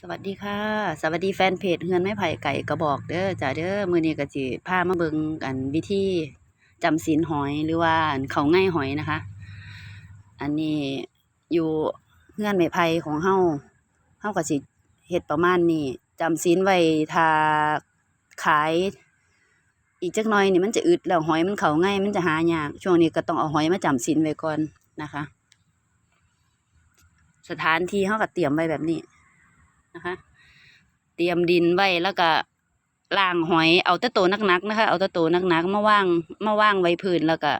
สวัสดีค่ะ สวัสดีแฟนเพจเฮือนไม้ไผ่ไก่กระบอกเด้อจ้าเด้อมือนี้ก็สิพามาเบิงกันวิธีจำศีลหอยหรือว่าเขาง่ายหอยนะคะ อันนี้อยู่เฮือนไม้ไผ่ของเฮาเฮาก็สิเฮ็ดประมาณนี้จำศีลไว้ถ้าขาย อีกจักหน่อยนี่มันจะอึดแล้วหอยมันเขาง่ายมันจะหายากช่วงนี้ก็ต้องเอาหอยมาจำศีลไว้ก่อนนะคะ สถานที่เฮาก็เตรียมไว้แบบนี้ นะคะ เตรียมดินไว้แล้วก็ล้างหอยเอาต่โตนักๆนะคะ เอาต่โตนักๆมาว่างมาว่างไว้พื้นแล้วก็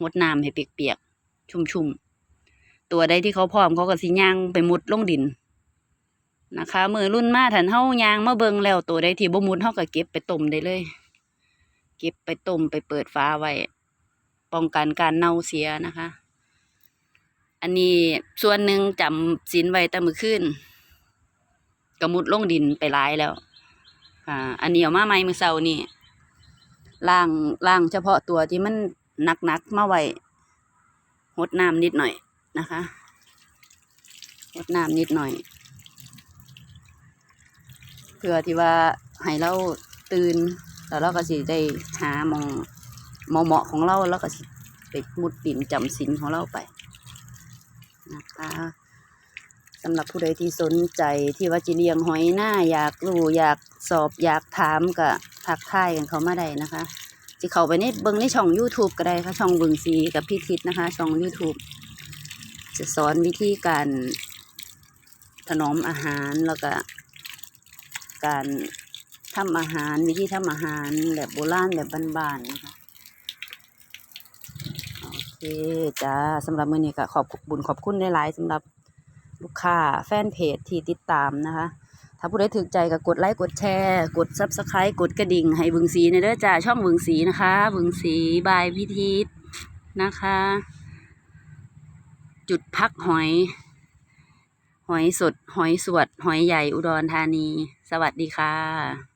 หดน้ำให้เปียกๆชุ่มๆตัวใดที่เขาพร้อมเขาก็สิย่างไปมุดลงดินนะคะ มือรุ่นมาถันเฮายางมาเบิ่งแล้วตัวใดที่บ่มุดเฮาก็เก็บไปต้มได้เลย เก็บไปต้มไปเปิดฟ้าไว้ป้องกันการเน่าเสียนะคะ อันนี้ส่วนหนึ่งจำศีลไว้แต่มื้อคืน กระมุดลงดินไปหลายแล้วอ่าอันนี้เอามาใหม่มือเสานี่ล่างล่างเฉพาะตัวที่มันหนักหนักมาไว้หดน้ำนิดหน่อยนะคะหดน้ำนิดหน่อย เพื่อที่ว่าให้เราตื่นแล้วเราก็สิได้หามองมองเหมาะของเราแล้วก็ไปมุดดินจำศีลของเราไปนะคะ สำหรับผู้ใดที่สนใจที่ว่าจิเลียงหอยหน้าอยากรู้อยากสอบอยากถามก็ทักทายกันเขามาได้นะคะจิเข้าไปในเบิ้งในช่อง YouTube ก็ได้ค่ะ ช่องบิงซีกับพี่ทิศนะคะ ช่อง YouTube จะสอนวิธีการถนอมอาหารแล้วก็ การทำอาหารวิธีทำอาหารแบบโบราณแบบบ้านๆนะคะโอเคจ้าสำหรับมื้อนี้ก็ขอบบุญขอบคุณหลายๆสำหรับ ลูกค้าแฟนเพจที่ติดตามนะคะ ถ้าผู้ใดถึกใจก็กดไลค์กดแชร์ กด Subscribe กดกระดิ่ง ให้บึงสีในเด้อจ้าช่องบึงสีนะคะบึงสีบายพิธีนะคะ จุดพักหอย หอยสด หอยสวด หอยใหญ่อุดรธานี สวัสดีค่ะ